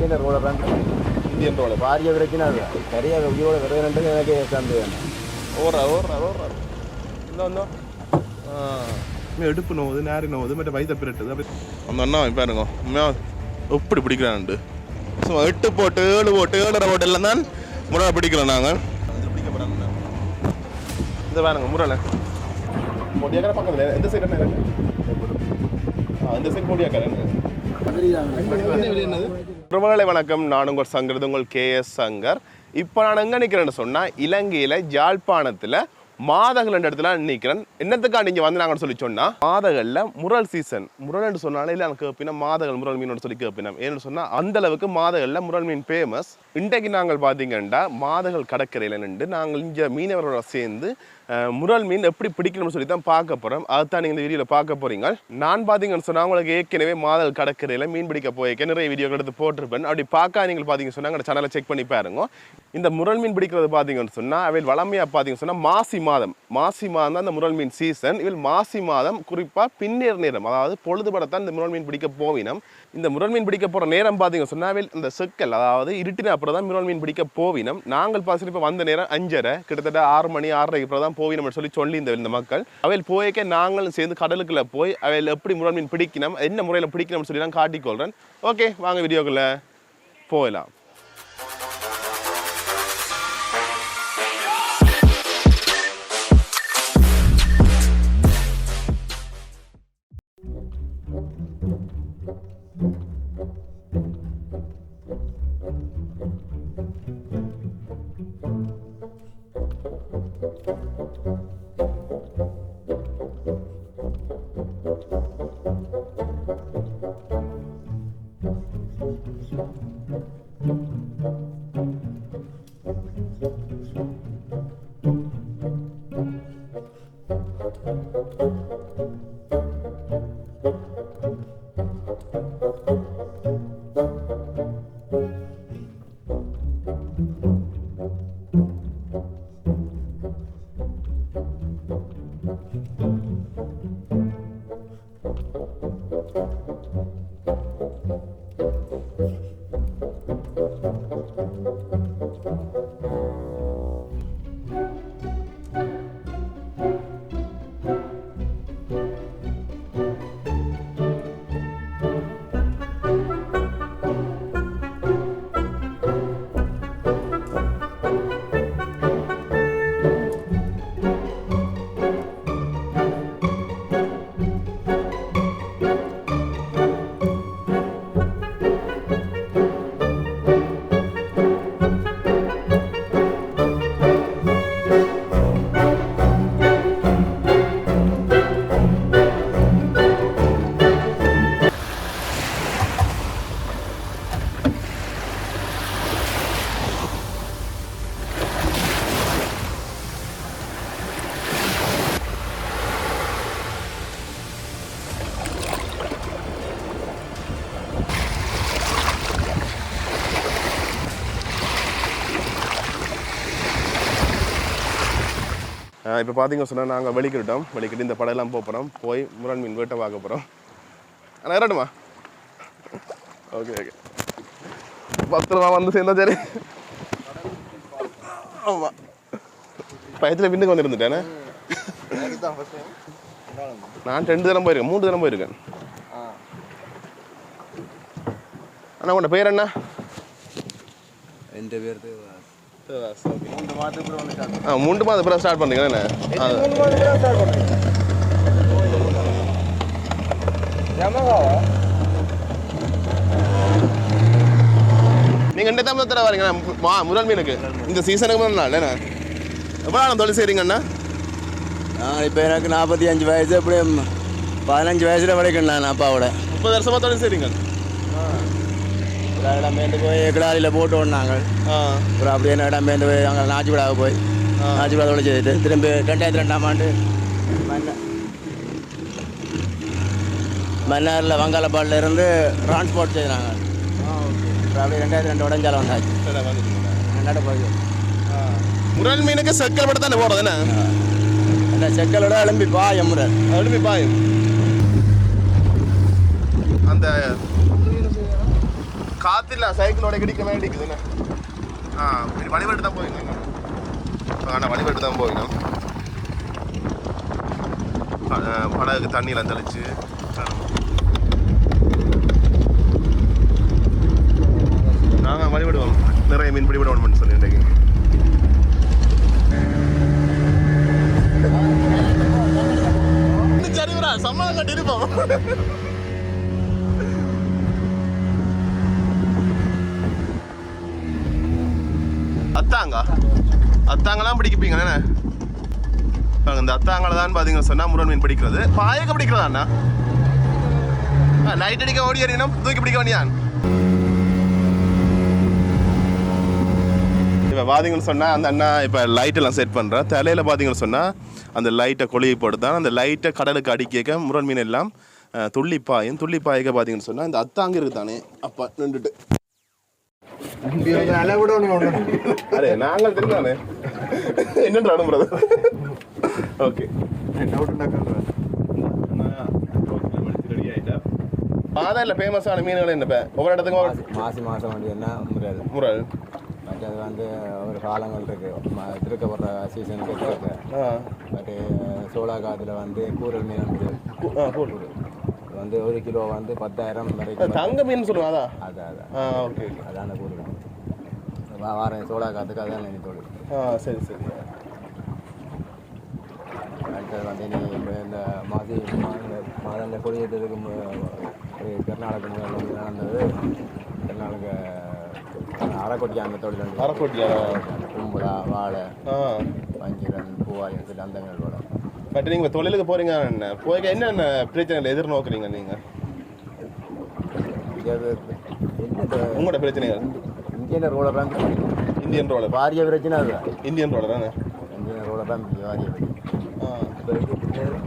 இந்த ரோட தான் இந்தியன் ரோடு பாரிய பிரச்சனை அது சரியாக உயிரோட விரைவு எனக்கு சந்தேகம் ஓடுறா ஓடுறா ஓடுறா இந்த வந்தோம் எடுப்பு நோவுது நேரி நோவுது மற்ற வயிற்ற பிரட்டுது அப்படி அந்த அண்ணா பாருங்க உண்மையா எப்படி பிடிக்கிறான்ட்டு சும்மா எட்டு போட்டு ஏழு போட்டு ஏழரை போட்டு எல்லாம் தான் முறை பிடிக்கிறோம் நாங்கள் இந்த வேணுங்க முறையில் மொடியாக்கிற பக்கத்தில் எந்த சைடு என்ன ஆ இந்த சைடு மொடியாக்கிறேன் உறவுகளை வணக்கம். நான் உங்கள் சங்கரது உங்கள் கே எஸ் சங்கர். இப்போ நான் எங்கே நிற்கிறேன்னு சொன்னால் இலங்கையில் ஜாழ்ப்பாணத்தில் மாதகள் என்ற இடத்துல நிற்கிறேன் என்னத்துக்காக நீங்கள் வந்து நாங்கள் சொல்லி சொன்னால் மாதகளில் முரல் சீசன் முரல்னு சொன்னாலே இல்லை எனக்கு கேட்பினா மாதகள் முரல் மீனோட சொல்லி கேட்பினோம் ஏன்னு சொன்னால் அந்த அளவுக்கு மாதகளில் முரல் மீன் ஃபேமஸ் இன்றைக்கு நாங்கள் பார்த்தீங்கன்னா மாதகள் கடற்கரையில் நின்று நாங்கள் இங்கே மீனவர்களோட சேர்ந்து முரல் மீன் எப்படி பிடிக்கணும்னு சொல்லி தான் பார்க்க போகிறோம் அதுதான் நீங்கள் இந்த வீடியோவில் பார்க்க போகிறீங்க நான் பார்த்தீங்கன்னு சொன்னால் உங்களுக்கு ஏற்கனவே மாதல் கடற்கரையில் மீன் பிடிக்க போயிருக்க நிறைய வீடியோ எடுத்து போட்டிருப்பேன். அப்படி பார்க்க நீங்கள் பார்த்தீங்கன்னு சொன்னால் எங்கள் சேனலை செக் பண்ணி பாருங்க. இந்த முரல் மீன் பிடிக்கிறது பார்த்தீங்கன்னு சொன்னால் அவள் வளமையாக பார்த்தீங்கன்னு சொன்னால் மாசி மாதம். மாசி மாதம் தான் இந்த முரல் மீன் சீசன் இதில் மாசி மாதம் குறிப்பாக பின்னேர் நேரம் அதாவது பொழுதுபடத்தான் இந்த முரல் மீன் பிடிக்க போவினம். இந்த முரல் மீன் பிடிக்க போகிற நேரம் பார்த்தீங்கன்னு சொன்னால் இந்த செக்கல் அதாவது இருட்டின அப்புறம் தான் முரல் மீன் பிடிக்க போவினம். நாங்கள் பார்த்து இப்போ வந்த நேரம் அஞ்சரை கிட்டத்தட்ட ஆறு மணி ஆறரைக்கு அப்புறம் தான் போவினம் சொல்லி சொல்லி இந்த இந்த மக்கள். அவையில் போய்க்க நாங்களும் சேர்ந்து கடலுக்குள்ள போய் அவையில் எப்படி முறை மீன் பிடிக்கணும் என்ன முறையில் பிடிக்கணும்னு சொல்லி நான் காட்டிக்கொள்கிறேன் ஓகே வாங்க வீடியோக்குள்ள Música இப்போ பார்த்தீங்க சொன்னால் நாங்கள் வெளிக்கிட்டோம் வெளிக்கிட்டு இந்த படையெல்லாம் போக போகிறோம் போய் முரண் மீன் வேட்டை பார்க்க போகிறோம் ஆனால் இறட்டுமா ஓகே ஓகே பத்திரமா வந்து சேர்ந்தா சரி ஆமாம் பயத்தில் பின்னுக்கு வந்து இருந்துட்டேனே நான் ரெண்டு தினம் போயிருக்கேன் மூணு தினம் போயிருக்கேன் அண்ணா உன்னோட பேர் என்ன എൻ്റെ പേര് மூன்று மாதத்துக்கு ஆ மூன்று மாதம் அப்புறம் ஸ்டார்ட் பண்ணுறீங்க என்ன? நீங்கள் ரெண்டு தமிழ் தர வரீங்க மா முதல் மீனுக்கு. இந்த சீசனுக்கு முதல் நாள் என்ன? எவ்வளோ நாள் தொழில் செய்கிறீங்கண்ணா நான் இப்போ எனக்கு நாற்பத்தி அஞ்சு வயசு எப்படியும் பதினஞ்சு வயசுல வரைக்கும் நான் அப்பாவோட. முப்பது வருஷமாக தொழில் செய்கிறீங்க ஒரு இடம் பேந்து போய் கிடாரியில் போட்டு ஓடினாங்க. அப்புறம் அப்படியே இடம் பேந்து போய் அங்கே நாச்சிவிடாக போய். நாச்சிவிடாதோட செய்துட்டு திரும்பி ரெண்டாயிரத்தி ரெண்டாம் ஆண்டு மன்ன மன்னாரில் வங்காளப்பாடில் இருந்து டிரான்ஸ்போர்ட் செய்தாங்க. அப்புறம் அப்படியே ரெண்டாயிரத்தி ரெண்டு உடஞ்சால வந்தாச்சு. ரெண்டாயிரம் போய் முரல் மீனுக்கு செக்கல் பட்டு தானே போகிறது என்ன? செக்கலோட எழும்பி பா எம்முறை அழுமி பாயும். அந்த காத்தில்ல சைக்கிளோட கிடைக்க மாதிரி ஆ சரி வழிபட்டு தான் போயிருந்தேங்க ஆனால் வழிபட்டு தான் போயிடும் படகுக்கு தண்ணியெலாம் தெளிச்சு. நாங்கள் வழிபடுவோம் நிறைய மீன் பிடிபடுவோம் சொல்லி இன்றைக்கு சரிவரா சம்மதம் கட்டி இருப்போம் அத்தாங்க அத்தாங்கலாம் பிடிக்கப்பீங்க என்ன? இந்த அத்தாங்களை தான் பாதிங்க சொன்னால் முருகன் மீன் பிடிக்கிறது. பாயக்க பிடிக்கிறதாண்ணா அண்ணா? லைட் அடிக்க ஓடி அறியணும் தூக்கி பிடிக்க வேண்டியான் இப்போ பார்த்தீங்கன்னு சொன்னால் அந்த அண்ணா இப்போ லைட்டெல்லாம் செட் பண்ணுறேன் தலையில் பார்த்தீங்கன்னு சொன்னால் அந்த லைட்டை கொழுவி போட்டு தான் அந்த லைட்டை கடலுக்கு அடிக்க முரண் மீன் எல்லாம் துள்ளிப்பாயும் துள்ளி பார்த்தீங்கன்னு சொன்னால் இந்த அத்தாங்க இருக்கு தானே அப்போ நின்றுட்டு. அரே நாங்கள் தெரிந்தானே என்னன்ற அனுப்புறது ஓகே பாதையில் ஃபேமஸான மீன்கள் என்ன இப்போ? ஒவ்வொரு இடத்துக்கும் மாசி மாதம் வந்து என்ன? முறையாது முரல் மற்றது வந்து ஒரு காலங்கள் இருக்கு. ம- திருக்கப்படுற சீசனுக்கு இருக்கு ஆ. பட் சோளா காத்துல வந்து கூரல் மீன் வந்து கு- ஆ போடு இது வந்து ஒரு கிலோ வந்து பத்தாயிரம் வரைக்கும் தங்க மீன் சொல்லுவாங்க அதா? அது அதான் ஆ ஓகே ஓகே அதான கூறுகள் வா வாரேன். சோளா காத்துக்கு அதான் நினைத்து தொழில். ஆ சரி சரி. அடுத்தது வந்து நீ இப்போ இந்த மாசி மாதம் கொடியேற்றதுக்கு கர்நாடக முதல்ல வந்து நடந்தது. கர்நாடக அரைக்கொட்டி அந்த தொழில் வந்து அரைக்கோட்டியா கும்பலா வாழை வஞ்சிரன் பூவாயம் சொல்லி அந்த வரும் பட் நீங்கள் தொழிலுக்கு போறீங்க என்ன? போய் என்னென்ன பிரச்சனைகள் எதிர்நோக்குறீங்க நீங்கள் உங்களோட பிரச்சனைகள். இந்தியன் ரோட தான் இந்தியன் ரோலர் வாரிய பிரச்சனை அதுதான் இந்தியன் ரோலர் தானே? இந்தியன் ரோட தான் வாரிய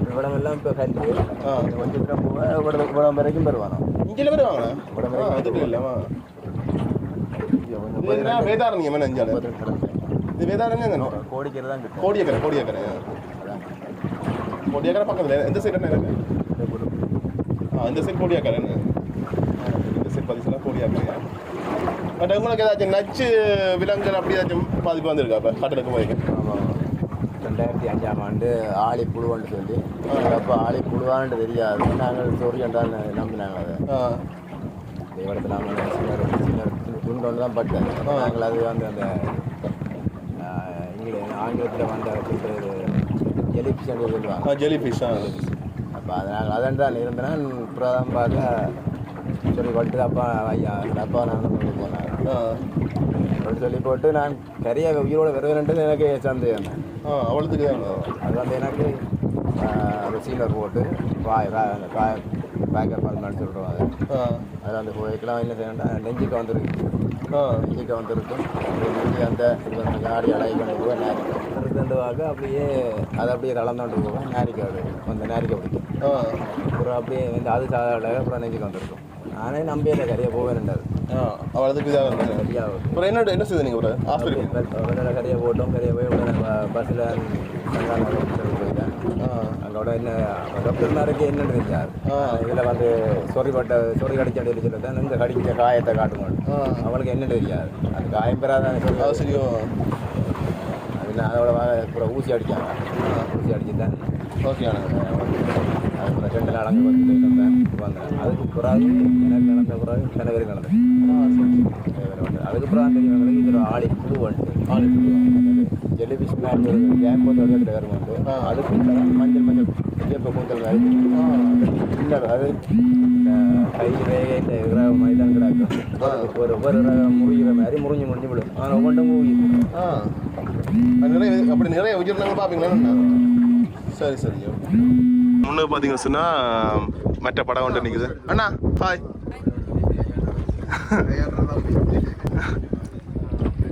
இவ்வளவு எல்லாம் இப்போ ஆ. கொஞ்சம் போக இவ்வளவு இவ்வளவு வரைக்கும் வருவானோ? இங்கே ஆ அதுக்கு இல்லைம்மா இது என்ன வேதாரண்யம் என்ன அஞ்சால இது வேதாரண்யம் தானே? கோடிக்கிறது தான் கோடியக்கரை கோடியக்கரை. கோடியக்கரை பக்கத்தில் எந்த சைடு என்ன. ஆ இந்த சைடு கோடியாக்கரை என்ன? இந்த சைடு பதிச்சுலாம் கோடியாக்கரை பட் உங்களுக்கு ஏதாச்சும் நச்சு விலங்குகள் அப்படி ஏதாச்சும் பாதிப்பு வந்திருக்கா இப்போ கடலுக்கு போய். ரெண்டாயிரத்தி அஞ்சாம் ஆண்டு ஆளி புழுவான்னு சொல்லி. அப்போ ஆளி புழுவான்னு தெரியாது. நாங்கள் சொரியண்டான்னு நம்பினாங்க அதை. இடத்துல நாங்கள் சின்ன சின்ன துண்டு தான் பட்டேன். நாங்கள் அது வந்து அந்த இங்கிலீஷ் ஆங்கிலத்தில் வந்து எலிபிஷன் சொல்லுவாங்க ஆ ஜெலி ஃபிஷ் ஆ அப்போ அதை நாங்கள் அதன் தான் இருந்தேன் பிரதம் பார்க்க சொல்லி கொட்டு அப்பா ஐயா அப்பா நான் கொண்டு போனாங்க ஆ. அப்படி சொல்லி போட்டு நான் கரையை உயிரோட வருவேன்ட்டு எனக்கு சந்தேகம். அவ்வளோத்துக்கு அது வந்து எனக்கு ரிசீவர் போட்டு பாய் பாய் பேக்கர் பண்ணலான்னு சொல்கிறோம் அது அந்த போய்க்கெல்லாம் என்ன செய்யணும்னா நெஞ்சுக்கு வந்துருக்கு நெஞ்சுக்கு வந்துருக்கும் நெஞ்சு அந்த காடி அடை கொண்டு போக நேரிக்கும் வாக்கு அப்படியே அதை அப்படியே கலந்தோண்டு போக நேரிக்க அந்த நேரிக்க பிடிக்கும். அப்புறம் அப்படியே வந்து அது சாதாரண அப்புறம் நெஞ்சுக்கு வந்திருக்கும். நானே நம்பியல கரையை போவேன்டாது ஆ அவ்வளோத்துக்கு இதாக அப்புறம் என்ன என்ன செய்யுது நீங்கள் ஒரு ஹாஸ்பிட்டல் உடனே கரையை போட்டோம் கரையை போய் உடனே பஸ்ஸில் போயிட்டேன் அங்கோட என்ன டாக்டர்னாருக்கு என்னன்னு தெரிஞ்சார் இதில் வந்து சொறிப்பட்ட சொறி கடிச்ச சொல்லி தான் இந்த கடிக்க காயத்தை காட்டுவோம் ஆ அவளுக்கு என்ன தெரியாது அது காயம் பெறாத சொல்லி அது அதோட அப்புறம் ஊசி அடித்தாங்க ஊசி அடிச்சு தான் ஓகே ரெண்டு நாள் அங்கே வந்து வந்தேன் அதுக்கு பிறகு எனக்கு நடந்த பிறகு சில பேருக்கு நடந்தது அதுக்கு தான் தெரியும் எங்களுக்கு இதில் ஆளி வந்துட்டு ஆளி புழு ஜெலிபிஷ் மாதிரி கேம்ப் வந்து ஒரு இடத்துல வரும் வந்து. அதுக்கு தான் மஞ்சள் மஞ்சள் கேப்ப கூந்தல் மாதிரி. இல்லை அது கை ரேகை இந்த இருக்கிற மைதான் கிடக்கும் ஒரு ஒரு ரகம் முறிகிற மாதிரி முறிஞ்சு முறிஞ்சு விடும் ஆனால் ஒவ்வொன்றும் அது நிறைய அப்படி நிறைய உயிரினங்கள் பார்ப்பீங்களா? சரி சரி. பார்த்தீங்கன்னு சொன்னால் மற்ற படம் கொண்டு நிற்குது அண்ணா ஹாய்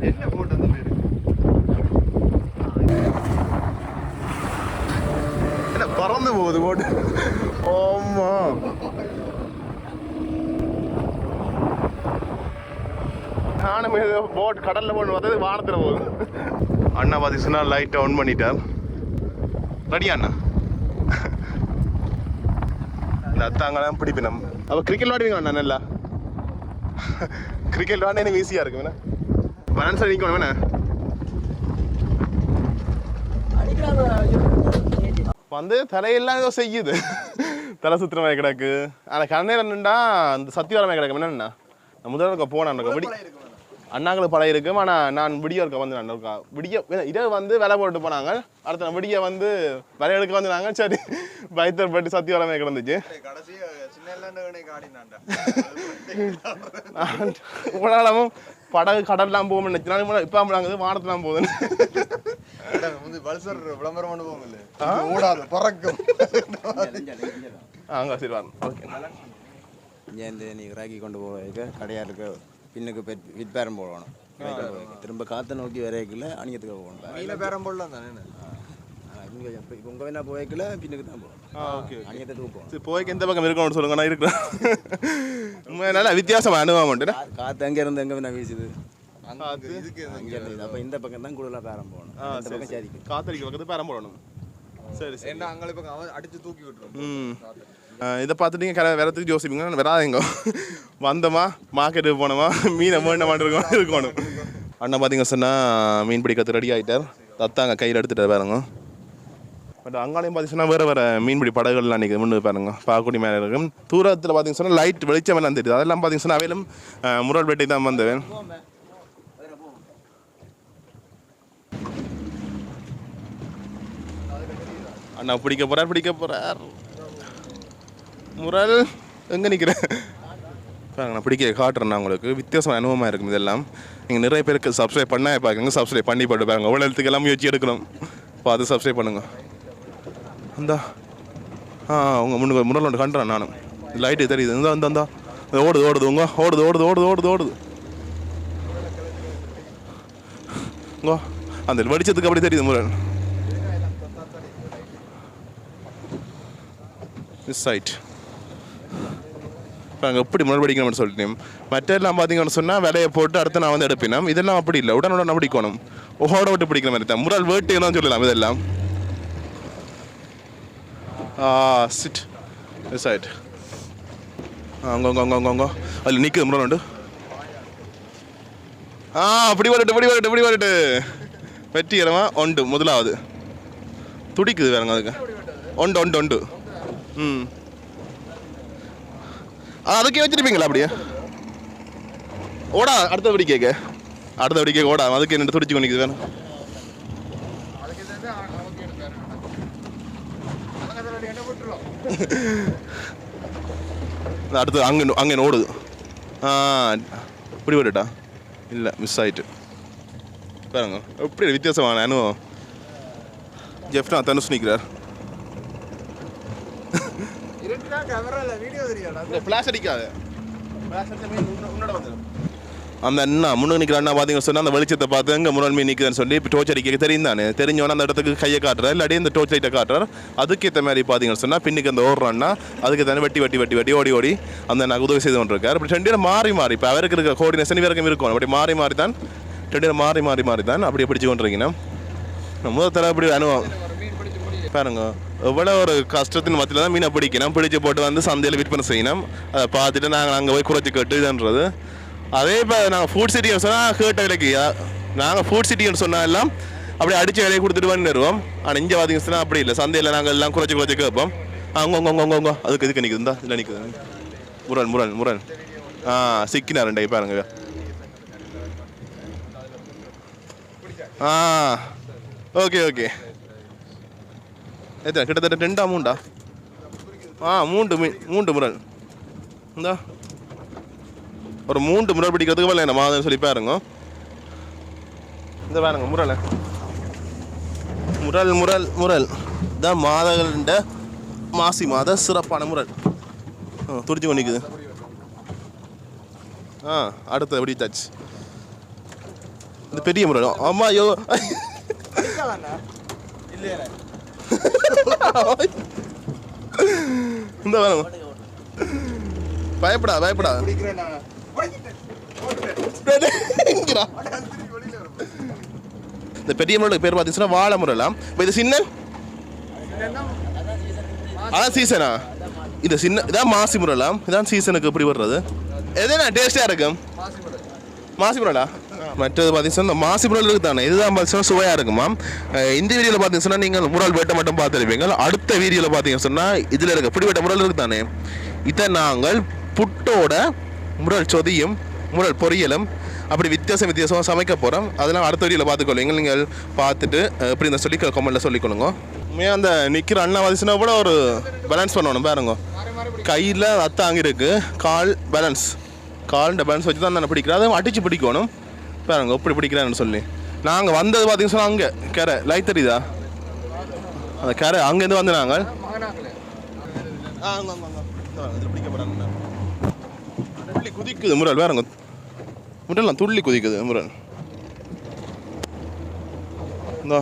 என்ன போட்டு என்ன பறந்து போகுது போட்டு ஆமா. நானும் போட் கடல்ல போட்டு பார்த்தது வானத்தில் போகுது. அண்ணா பார்த்தீங்கன்னா லைட்டை ஆன் பண்ணிட்டார் ரெடியா அண்ணா? இந்த பிடிப்பு நம்ம அப்போ கிரிக்கெட் விளாடுவீங்க நான் நல்லா கிரிக்கெட் விளாட எனக்கு ஈஸியாக இருக்கும் என்ன பனான்ஸ் நிற்கணும் வேணா வந்து தலையெல்லாம் ஏதோ செய்யுது தலை சுத்திரமாக கிடக்கு ஆனால் கண்ணீர் என்னண்டா அந்த சத்தியவரமாக கிடக்கு என்னண்ணா நான் முதல்ல போனேன் கபடி அண்ணாங்களுக்கு பழைய இருக்கும் ஆனால் நான் விடிய இருக்க வந்து நான் இருக்கா விடிய இரவு வந்து விலை போட்டு போனாங்க. அடுத்த நாள் விடிய வந்து விலை எடுக்க வந்தாங்க சரி பயத்தர் பட்டு சத்தியவரமே கிடந்துச்சு. நான் நாளமும் படகு கடல்லாம் போகும் நினைச்சு இப்போ நாங்கள் வானத்துலாம் போகுதுன்னு. வந்து பல்சர் விளம்பரம் பண்ண போகல ஓடாது பறக்கும். அங்கே சரி வரணும் ஓகே இங்கேருந்து நீ இறக்கி கொண்டு போக கடையாருக்கு பின்னுக்கு பெட் விட்பேரம் போடணும். திரும்ப காற்றை நோக்கி வரைக்கல அணியத்துக்கு போகணும். பேரம் போடலாம் தானே இங்கே இப்போ உங்கள் வேணா போய்க்கல பின்னுக்கு தான் போகணும். ஆ ஓகே அணியத்துக்கு போகணும். போய்க்கு எந்த பக்கம் இருக்கணும்னு சொல்லுங்க நான் இருக்கிறேன். நல்ல வித்தியாசமா அனுபவம் உண்டு காற்று அங்கே இருந்து எங்கே வேணா வீசுது. அப்போ இந்த பக்கம் தான் கூடுதலாக பேரம் போகணும். ஆ இந்த சரி பக்கம் காத்தடிக்க பக்கத்து பேரம் போடணும். சரி சரி. என்ன அங்கே இப்போ அவன் அடிச்சு தூக்கி விட்டுரும். இதை பார்த்துட்டு நீங்கள் கரை வரத்துக்கு யோசிப்பீங்க. நான் வந்தோமா? மார்க்கெட்டுக்கு போனோமா? மீனை மீண்ட மாட்டிருக்கோம் இருக்கணும். அண்ணன் பார்த்தீங்க சொன்னால் மீன் பிடிக்கிறது ரெடி ஆகிட்டார் தத்தாங்க கையில் எடுத்துகிட்டு பாருங்க. பட் அங்காலையும் பார்த்தீங்கன்னா வேறு வேறு மீன்பிடி படகுகள்லாம் அன்றைக்கி முன்னு பாருங்க. பாக்குடி மேலே இருக்கும் தூரத்தில் பார்த்தீங்க சொன்னால் லைட் வெளிச்சம் எல்லாம் தெரியுது. அதெல்லாம் பார்த்தீங்க சொன்னால் அவையிலும் முரல் பேட்டை தான் வந்தவன். அண்ணா பிடிக்க போகிறார் பிடிக்க போகிறார் முரல் எங்கே நிற்கிறேன் பாருங்க நான் பிடிக்க காட்டுறேன் நான் உங்களுக்கு. வித்தியாசமான அனுபவமாக இருக்கும் இதெல்லாம். நீங்கள் நிறைய பேருக்கு சப்ஸ்கிரைப் பண்ணா பார்க்குங்க சப்ஸ்கிரைப் பண்ணி போட்டு பாருங்க. அவ்வளோ எழுத்துக்கு எல்லாம் முயற்சி எடுக்கணும். பார்த்து சப்ஸ்கிரைப் பண்ணுங்க. அந்த ஆ உங்கள் முன்னு முரல் ஒன்று கண்டுறேன் நானும் லைட்டு தெரியுது. இந்த அந்த இந்த. ஓடுது ஓடுது உங்க. ஓடுது ஓடுது ஓடுது ஓடுது ஓடுது. உங்க. அந்த வெடிச்சதுக்கு அப்படி தெரியுது முரல். மிஸ் ஆயிட்டு நாங்கள் எப்படி முன்னாடி சொல்லிட்டு. மற்றெல்லாம் பார்த்தீங்கன்னு சொன்னால் விலையை போட்டு அடுத்து நான் வந்து எடுப்பினோம் இதெல்லாம் அப்படி இல்லை. உடனுடன் பிடிக்கணும். ஓட விட்டு பிடிக்கிற மாதிரி தான். முரல் வேட்டையெல்லாம் சொல்லலாம் இதெல்லாம். ஆ சிட் மிஸ் ஆயிட்டு அங்க அங்க அங்க அங்க அதில் நிற்குது முரல் உண்டு. ஆ அப்படி வரட்டு இப்படி வரட்டு இப்படி வரட்டு. வெற்றிகரமா உண்டு முதலாவது. துடிக்குது வேறங்க அதுக்கு. உண்டு உண்டு உண்டு ம். அதுக்கே வச்சிருப்பீங்களா அப்படியே? ஓடா அடுத்த படி கேட்க அடுத்த படி கேட்க ஓடா அதுக்கு என்ன துடிச்சு கொண்டு வேணும் அடுத்து அங்கே அங்கே ஓடுது. ஆ இப்படி ஓடுட்டா இல்லை மிஸ் ஆயிட்டு. பாருங்க எப்படி வித்தியாசமான அனுபவம். ஜெஃப்னா தனுஷ் நிற்கிறார் இருட்டுனா கேமரால வீடியோ தெரியாடா இந்த ஃப்ளாஷ் அடிக்காத. உன்னோட வந்துடும் அந்த அண்ணா முன்னுக்கு நிற்கிற அண்ணா பார்த்தீங்கன்னு சொன்னால் அந்த வெளிச்சத்தை பார்த்து எங்கே முன்னாள் மீன் சொல்லி இப்போ டோர்ச் அடிக்க தெரியும் தானே தெரிஞ்சவொன்னே அந்த இடத்துக்கு கையை காட்டுறாரு இல்லாட்டி இந்த டோர்ச் லைட்டை காட்டுறாரு. அதுக்கேற்ற மாதிரி பார்த்தீங்கன்னு சொன்னால் பின்னுக்கு அந்த ஓடுற அண்ணா அதுக்கு தானே வெட்டி வெட்டி வெட்டி வெட்டி ஓடி ஓடி அந்த நான் உதவி செய்து கொண்டிருக்காரு. அப்படி ரெண்டு பேரும் மாறி மாறி இப்போ அவருக்கு இருக்கிற கோஆர்டினேஷன் இவருக்கும் இருக்கும். அப்படி மாறி மாறி தான் ரெண்டு பேரும் மாறி மாறி மாறி தான் அப்படியே பிடிச்சு கொண்டிருக்கீங்கன்னா முதல் தடவை அப்படி அனுபவம். பாருங்க. எவ்வளோ ஒரு கஷ்டத்தின் மத்தியில் தான் மீனை பிடிக்கணும். பிடிச்சு போட்டு வந்து சந்தையில் விற்பனை செய்யணும். அதை பார்த்துட்டு நாங்கள் அங்கே போய் குறைச்சி கட்டுதுன்றது அதே இப்போ நாங்கள் ஃபுட் சிட்டின்னு சொன்னால் கேட்ட விலைக்கு நாங்கள் ஃபுட் சிட்டின்னு சொன்னால் எல்லாம் அப்படியே அடிச்ச விலையை கொடுத்துட்டு வந்து வருவோம் ஆனால் இங்கே பார்த்தீங்கன்னா அப்படி இல்லை. சந்தையில் நாங்கள் எல்லாம் குறைச்சி குறைச்சி கேட்போம். அங்கே அங்கே அங்கே அங்கே அதுக்கு இதுக்கு நிற்குது இந்தா இல்லை நிற்குது முரண் முரண் முரண். ஆ சிக்கினா ரெண்டை பாருங்க. ஆ ஓகே ஓகே. எத்தனை கிட்டத்தட்ட ரெண்டா மூண்டா ஆ மூன்று மீன் மூன்று முரல் இந்தா ஒரு மூன்று முரல் பிடிக்கிறதுக்கு மேலே என்ன மாதிரி சொல்லி பாருங்க இந்த பாருங்க முரலை முரல் முரல் முரல் இதான் மாதகண்ட மாசி மாத சிறப்பான முரல் ஆ துடிச்சு கொண்டிக்குது ஆ அடுத்து எப்படி தாச்சு இந்த பெரிய முரல் ஆமாம் ஐயோ இந்த வேணும். பயப்படா பயப்படா இந்த பெரிய முரலுக்கு பேர் பார்த்தீங்கன்னா வாழை முரலாம் இப்போ இது சின்ன அதான் சீசனா? இது சின்ன இதான் மாசி முரலாம் இதான் சீசனுக்கு எப்படி வர்றது? எதுனா டேஸ்டாக இருக்கும் மாசிபுரலா மற்றது பார்த்தீங்கன்னா இந்த மாசிபுரல் இருக்கு தானே இதுதான் பார்த்தீங்கன்னா சுவையாக இருக்குமா? இந்த வீடியோவில் பார்த்தீங்கன்னா சொன்னால் நீங்கள் முரல் வேட்டை மட்டும் பார்த்துருப்பீங்க. அடுத்த வீடியோவில் பார்த்தீங்கன்னு சொன்னால் இதில் இருக்க பிடிவேட்ட முரல் இருக்கு தானே இதை நாங்கள் புட்டோட முரல் சொதியும் முரல் பொரியலும் அப்படி வித்தியாசம் வித்தியாசமாக சமைக்க போகிறோம் அதெல்லாம் அடுத்த வீடியோவில் பார்த்துக்கொள்ளுங்க. நீங்கள் பார்த்துட்டு எப்படி இந்த சொல்லி கமெண்ட்டில் சொல்லிக்கொள்ளுங்க. உண்மையாக அந்த நிற்கிற அண்ணா வந்துச்சுன்னா கூட ஒரு பேலன்ஸ் பண்ணணும் பாருங்க. கையில் அத்த அங்கே இருக்குது கால் பேலன்ஸ் கால் பேலன்ஸ் வச்சு தான் நான் பிடிக்கிறேன் அதை அடித்து பிடிக்கணும். பாருங்க எப்படி பிடிக்கிறான்னு சொல்லி. நாங்கள் வந்தது பார்த்தீங்கன்னா சொன்னா அங்கே கரை லைட் தெரியுதா? அந்த கரை அங்கேருந்து வந்து நாங்கள் ஆ, துள்ளி குதிக்குது முரல் வேறங்க முரல்லாம் துள்ளி குதிக்குது முரல். இந்தா.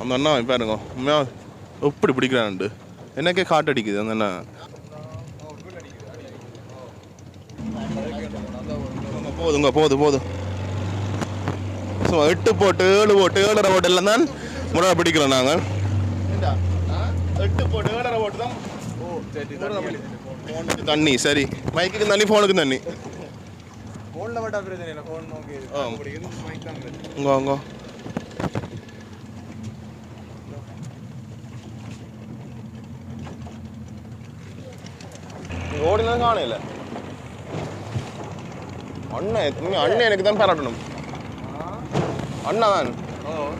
அந்த அண்ணா பாருங்க. உண்மையாக எப்படி பிடிக்கிறான்ண்டு எனக்கே காட்டடிக்குது அந்த அண்ணா. போதுங்க போது போதும் ஸோ எட்டு போட்டு ஏழு போட்டு ஏழரை எல்லாம் தான் முறை பிடிக்கிறோம் நாங்கள். எட்டு போட்டு ஏழரை போட்டு தான்? தண்ணி சரி. மைக்குக்கு தண்ணி ஃபோனுக்கு தண்ணி. உங்க ஓடினது காணையில அண்ணன் உண்மையா அண்ணன் எனக்கு தான் பாராட்டணும். அண்ணா தான்.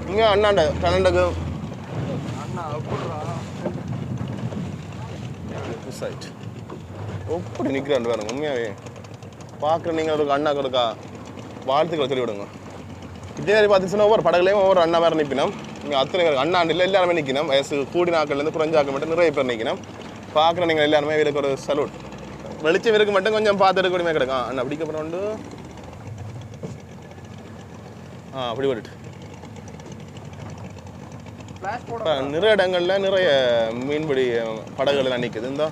உண்மையா அண்ணாண்ட டேலண்டுக்கு அண்ணா எப்படி நிற்கிறான் பாருங்க உண்மையாவே. பார்க்குற நீங்கள் ஒரு அண்ணாக்கு இருக்கா? வாழ்த்துக்களை சொல்லி விடுங்க இதே மாதிரி பார்த்துச்சுன்னா ஒவ்வொரு படகுலையும் ஒவ்வொரு அண்ணா வேறு நிற்பினோம் இங்கே அத்தனை பேர் அண்ணா இல்லை எல்லாருமே நிற்கணும் வயசு கூடி நாட்கள்லேருந்து குறைஞ்சாக்க மட்டும் நிறைய பேர் நிற்கணும் பார்க்குற நீங்கள் எல்லாருமே இவருக்கு ஒரு சல்யூட் வெளிச்சம் இருக்கு மட்டும் கொஞ்சம் பார்த்துட்டு கூடமே கிடக்கும் அண்ணா பிடிக்க போகிற உண்டு ஆ அப்படி விட்டுட்டு ஃபிளாஷ் போட இப்ப நிறைய இடங்கள்ல நிறைய மீன்பிடி படகுகள் எல்லாம் நிற்குது இந்த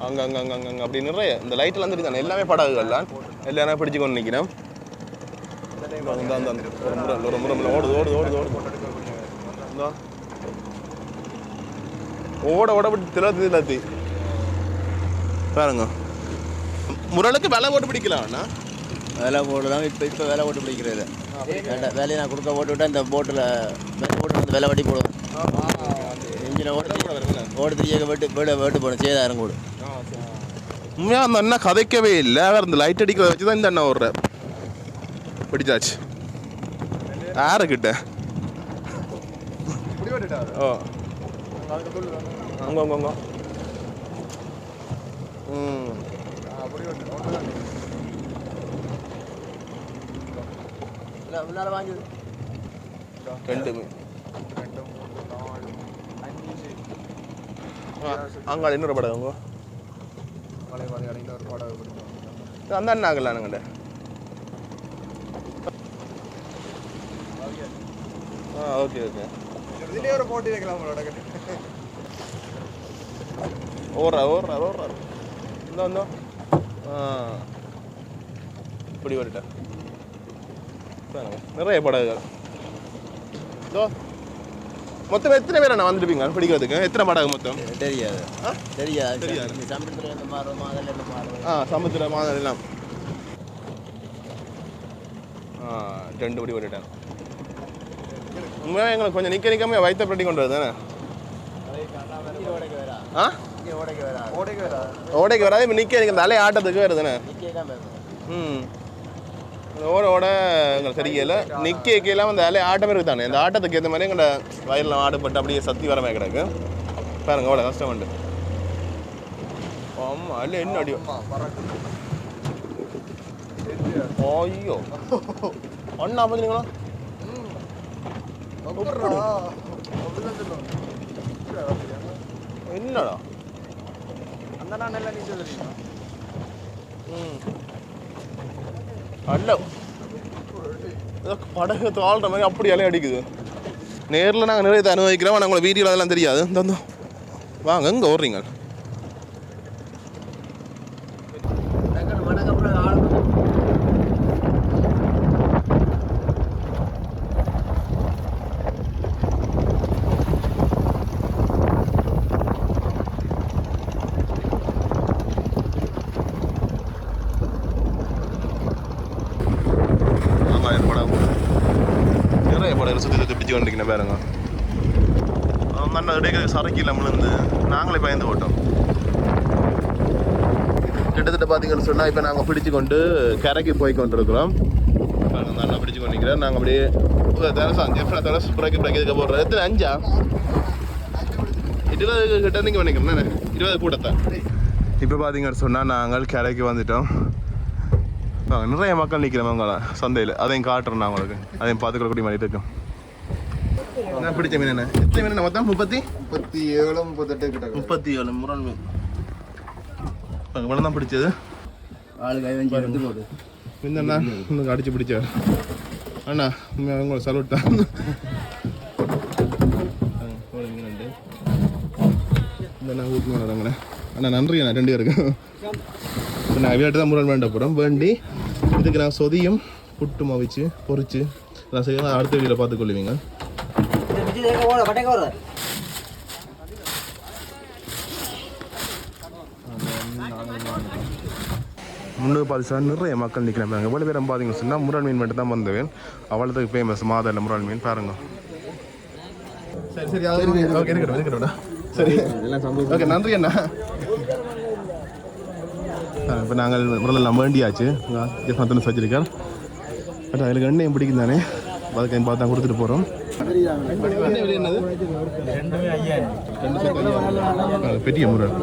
அங்க அங்க அங்க அங்க அப்படி நிறைய இந்த லைட் எல்லாம் தெரியுதானே எல்லாமே படகுகள் தான் எல்லாரும் பிடிச்சு கொண்டு நிற்கிறோம் ஒரு முறை ஒரு முறை முறை ஓடுது ஓடுது ஓடுது ஓடுது இந்தா. ஓட ஓட விட்டு திலத்தி திலத்தி பாருங்க முரலுக்கு விலை போட்டு பிடிக்கலாம் அண்ணா. வேலை போட்டு தான் இப்போ இப்போ வேலை போட்டு பிடிக்கிறது. வேண்டாம் வேலையை நான் கொடுக்க போட்டு விட்டா இந்த போட்டில் போட்டு வந்து வேலை வட்டி போடும். இன்ஜினை ஓட்டு ஓடு திரியாக வெட்டு வீடு வெட்டு போடும் சேதாரம் கூடும் உண்மையாக அந்த அண்ணா கதைக்கவே இல்லை. அவர் இந்த லைட் அடிக்கிறத வச்சு தான் இந்த அண்ணா ஓடுற பிடிச்சாச்சு. இப்படி விட்டுட்டாரு ஓ. அங்க அங்க. ம். அப்படி விட்டு ஒன்று இல்லை முன்னால் வாங்கி ரெண்டு மீன் ரெண்டு மூணு நாலு அஞ்சு அங்கே இன்னொரு படம் அங்க மலை மலை அடையில் ஒரு படம் பிடிக்கும் அந்த அண்ணா ஆகல நாங்கள்ட ஆ ஓகே ஓகே இதுலேயே ஒரு போட்டி வைக்கலாம் உங்களோட ஓடுறா ஓடுறா ஓடுறா இந்த வந்தோ ஆ இப்படி பாருங்க, நிறைய படகுகள் இதோ மொத்தம் எத்தனை பேர் அண்ணா வந்துருப்பீங்க பிடிக்கிறதுக்கு? எத்தனை படகு மொத்தம்? தெரியாது? தெரியாது. தெரியாது. மாறும் மாறும்? ஆ சமுத்திர மாதிரி எல்லாம். ஆ ரெண்டு படி ஓடிட்டாங்க உண்மையாக எங்களுக்கு கொஞ்சம் நிற்க நிற்காம வயிற்ற பிரட்டி கொண்டு வருது தானே? ஆ? ஓடைக்கு வரா ஓடைக்கு வரா ஓடைக்கு வராது இப்போ நிற்க நிற்க தலை ஆட்டத்துக்கு வருது தானே நிற்க தான் பேசணும் ம். இந்த ஓட ஓட எங்களுக்கு தெரியல நிற்க நிற்கலாம் அந்த அலை ஆட்டம் இருக்கு தானே. இந்த ஆட்டத்துக்கு ஏற்ற மாதிரி எங்களோட வயலில் ஆடுபட்டு அப்படியே சத்தி வரமே கிடக்கு. பாருங்க அவ்வளோ கஷ்டம் உண்டு ஆமாம் அல்ல என்ன அடி? ஆமா பறக்கு ஐயோ. அண்ணா பார்த்தீங்களா என்னடா? அந்த நான் நல்லா நீச்சல் தெரியுமா ம். அல்ல. ஏதோ படகு தாழ்ற மாதிரி அப்படி அலை அடிக்குது. நேரில் நாங்கள் நிறைய அனுபவிக்கிறோம் ஆனால் உங்களை வீடியோவில் அதெல்லாம் தெரியாது. தந்தோம் வாங்க இங்கே ஓடுறீங்க. இடையே சரக்கு இல்லாமல் இருந்து நாங்களே பயந்து போட்டோம். கிட்டத்தட்ட பார்த்தீங்கன்னு சொன்னால் இப்போ நாங்கள் பிடிச்சு கொண்டு கரைக்கு போய் கொண்டிருக்கிறோம். அண்ணா பிடிச்சு கொண்டிருக்கிறோம். நாங்கள் அப்படியே பிரேக்கு பிரேக் இதுக்கு போடுறோம். எத்தனை? அஞ்சா? இருபது கிட்ட நீங்கள் பண்ணிக்கிறேன் இருபது கூட்டத்தான் இப்போ பார்த்தீங்கன்னு சொன்னால் நாங்கள் கரைக்கு வந்துட்டோம். நிறைய மக்கள் நிற்கிறவங்க சந்தையில். அதையும் காட்டுறேன் நான் உங்களுக்கு. அதையும் பார்த்துக்கூட மாதிரி இருக்கும். என்ன பிடிச்ச மீன் என்ன? எத்தனை மீன் மொத்தம்? முப்பத்தி? முப்பத்தி ஏழு முப்பத்தெட்டு கிட்ட முப்பத்தி ஏழு முரண் மீன். இவ்வளோ தான் பிடிச்சது. ஆளு கை வஞ்சி வந்து போடு என்னண்ணா இன்னும் அடிச்சு பிடிச்ச. அண்ணா உண்மையாக உங்களை சல்யூட் தான். இந்த நான் ஊட்டி வரவங்களே. அண்ணா நன்றி அண்ணா ரெண்டு பேருக்கு. இப்போ நான் விளையாட்டு தான் முரண் வேண்ட போகிறோம் வேண்டி இதுக்கு நான் சொதியும் புட்டு மவிச்சு பொரிச்சு நான் செய்ய அடுத்த வீடியோவில் பார்த்துக்கொள்ளுவீங்க. முன்னூறு பாதிசாக நிறைய மக்கள் நிற்கிறாங்க எவ்வளோ பேரும் பார்த்தீங்க சொன்னால் முரண் மீன் மட்டும் தான் வந்தவேன். அவ்வளோத்துக்கு ஃபேமஸ் மாதல்ல முரண் மீன். பாருங்க. சரி சரி ஓகே இருக்கட்டும் இருக்கட்டும் சரி. ஓகே நன்றி அண்ணா. இப்போ நாங்கள் முறையெல்லாம் வேண்டியாச்சு. ஜெஃபத்தில் வச்சிருக்கார் பட் அதில் எண்ணெயும் பிடிக்கும் தானே அதுக்கு பார்த்து கொடுத்துட்டு போகிறோம் என்னது பெரிய முரண்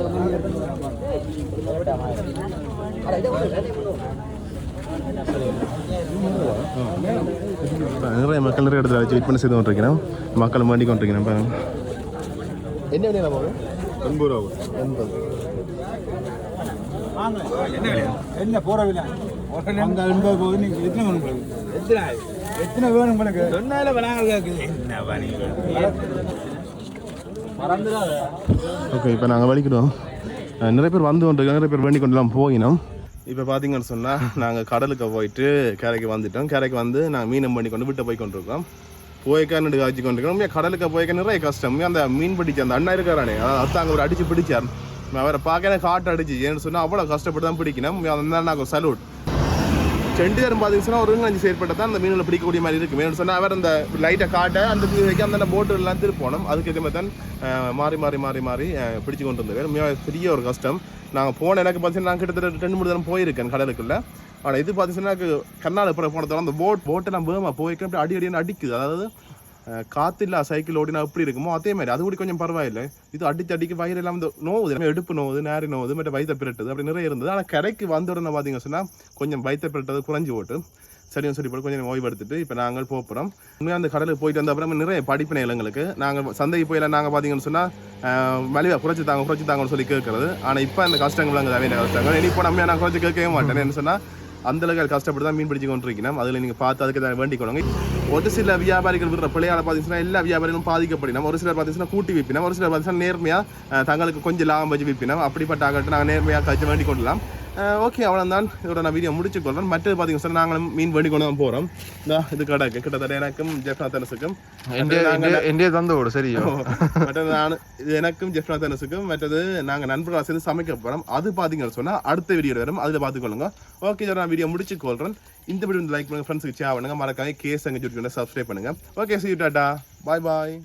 நிறைய மக்கள் நிறைய இடத்துல வச்சு வெயிட் பண்ணி செய்து கொண்டிருக்கிறோம். மக்கள் வேண்டி கொண்டிருக்கிறேன் பாருங்க. என்ன விலையா போகும் எண்பது ரூபா. எண்பது. என்ன போறவில்லை அங்க எண்பது போகுது நீங்க எத்தனை எத்தனை எத்தனை வேணும் உங்களுக்கு? சொன்னால கேட்குது என்ன பண்ணி மறந்துடாத ஓகே இப்போ நாங்கள் வலிக்கிடுவோம் அஹ் நிறைய பேர் வந்து கொண்டிருக்காங்க நிறைய பேர் வேண்டி கொண்டுலாம் போயினோம். இப்போ பார்த்தீங்கன்னு சொன்னால் நாங்கள் கடலுக்கு போயிட்டு கரைக்கு வந்துட்டோம். கரைக்கு வந்து நாங்கள் மீனம் பண்ணி கொண்டு விட்டு போய் கொண்டிருக்கோம். போய்க்கா நின்று காய்ச்சி கொண்டிருக்கோம். கடலுக்கு போய்க்க நிறைய கஷ்டம். அந்த மீன் பிடிச்ச அந்த அண்ணா இருக்காரானே அதான் அங்கே ஒரு அடிச்சு பிடிச்சார். அவரை பார்க்க காட்டு அடிச்சு. ஏன்னு சொன்னால் அவ்வளோ கஷ்டப்பட்டு தான் பிடிக்கணும். அந்த நாங்கள் சல்யூட் செண்டு பேரும் பார்த்தீங்கன்னா ஒரு அஞ்சு செயற்பட்டு தான் அந்த மீனில் பிடிக்கக்கூடிய மாதிரி இருக்கு. மீன் சொன்னால் அவர் அந்த லைட்டை காட்ட அந்த வைக்க அந்த போட்டு எல்லாம் திருப்போணும் அதுக்கு ஏற்ற மாதிரி தான் மாறி மாறி மாறி மாறி பிடிச்சு கொண்டு வந்தவர் பெரிய ஒரு கஷ்டம். நாங்கள் போன எனக்கு பார்த்தீங்கன்னா நான் கிட்டத்தட்ட ரெண்டு மூணு தரம் போயிருக்கேன் கடலுக்குள்ள. ஆனால் இது பார்த்தீங்கன்னா எனக்கு கர்நாடக புற போனதால அந்த போட் போட்டை நான் வேகமாக போயிருக்கேன் அப்படி அடி அடின்னு அடிக்குது. அதாவது காத்தில்லா சைக்கிள் ஓடினா எப்படி இருக்குமோ அதே மாதிரி. அது கூட கொஞ்சம் பரவாயில்லை. இது அடிச்சு அடிக்க வயிறு எல்லாம் இந்த நோவுது. நம்ம எடுப்பு நோவுது நேரி நோவுது மற்ற வயிற்ற பிரட்டுது. அப்படி நிறைய இருந்தது. ஆனால் கரைக்கு வந்த உடனே பார்த்தீங்க சொன்னால் கொஞ்சம் வயிற்ற பிரட்டது குறைஞ்சி போட்டு சரியும் சொல்லி போட்டு கொஞ்சம் ஓய்வெடுத்துட்டு இப்போ நாங்கள் போகிறோம் உண்மையாக அந்த கடலுக்கு போயிட்டு வந்த அப்புறம் நிறைய படிப்பினை எங்களுக்கு நாங்கள் சந்தை போயில நாங்கள் பார்த்தீங்கன்னு சொன்னால் மலிவா குறைச்சி தாங்க குறைச்சி தாங்கன்னு சொல்லி கேட்கறது. ஆனால் இப்போ அந்த கஷ்டங்கள் அங்கே தவிர கஷ்டங்கள். இனி இப்போ நம்ம நான் குறைச்சி கேட்கவே மாட்டேன். என்ன சொன்னால் அந்த அளவுக்கு கஷ்டப்பட்டு தான் மீன் பிடிச்சு கொண்டிருக்கணும் அதில் நீங்கள் பார்த்து அதுக்கு தான் வேண்டிக்கொள்ளுங்க. ஒரு சில வியாபாரிகள் விடுற பிள்ளையால பார்த்தீங்கன்னா எல்லா வியாபாரிகளும் பாதிக்கப்படினோம் ஒரு சிலர் பார்த்தீங்கன்னா கூட்டி விற்பினோம் ஒரு சிலர் பார்த்தீங்கன்னா நேர்மையாக தங்களுக்கு கொஞ்சம் லாபம் வச்சு விற்பினோம் அப்படிப்பட்ட ஆகட்டும் நாங்கள் நேர்மையாக கழிச்சு வேண்டிக் கொள்ளலாம். ஓகே அவ்வளோதான் இதோட நான் வீடியோ முடிச்சு கொள்றேன். மற்றது பார்த்தீங்கன்னா சொன்னா நாங்களும் மீன் வேண்டி கொண்டு தான் போகிறோம் இந்த இது கடைக்கு. கிட்டத்தட்ட எனக்கும் ஜெஃப்னாத்தனஸுக்கும் என்டைய தந்த விடு சரியோ மற்றது நான் எனக்கும் ஜெஃப்னாத்தனஸுக்கும் மற்றது நாங்கள் நண்பர்களாக சேர்ந்து சமைக்க போகிறோம் அது பார்த்தீங்கன்னு சொன்னால் அடுத்த வீடியோ வரும். அதில் பார்த்துக்கொள்ளுங்க ஓகே இதோட நான் வீடியோ முடிச்சு கொள்றேன். இந்த வீடியோ லைக் பண்ணுங்க ஃப்ரெண்ட்ஸுக்கு ஷேர் பண்ணுங்க. மறக்காம கேஸ் அங்கே சொல்லி சப்ஸ்கிரைப் பண்ணுங்க. Okay see tata bye bye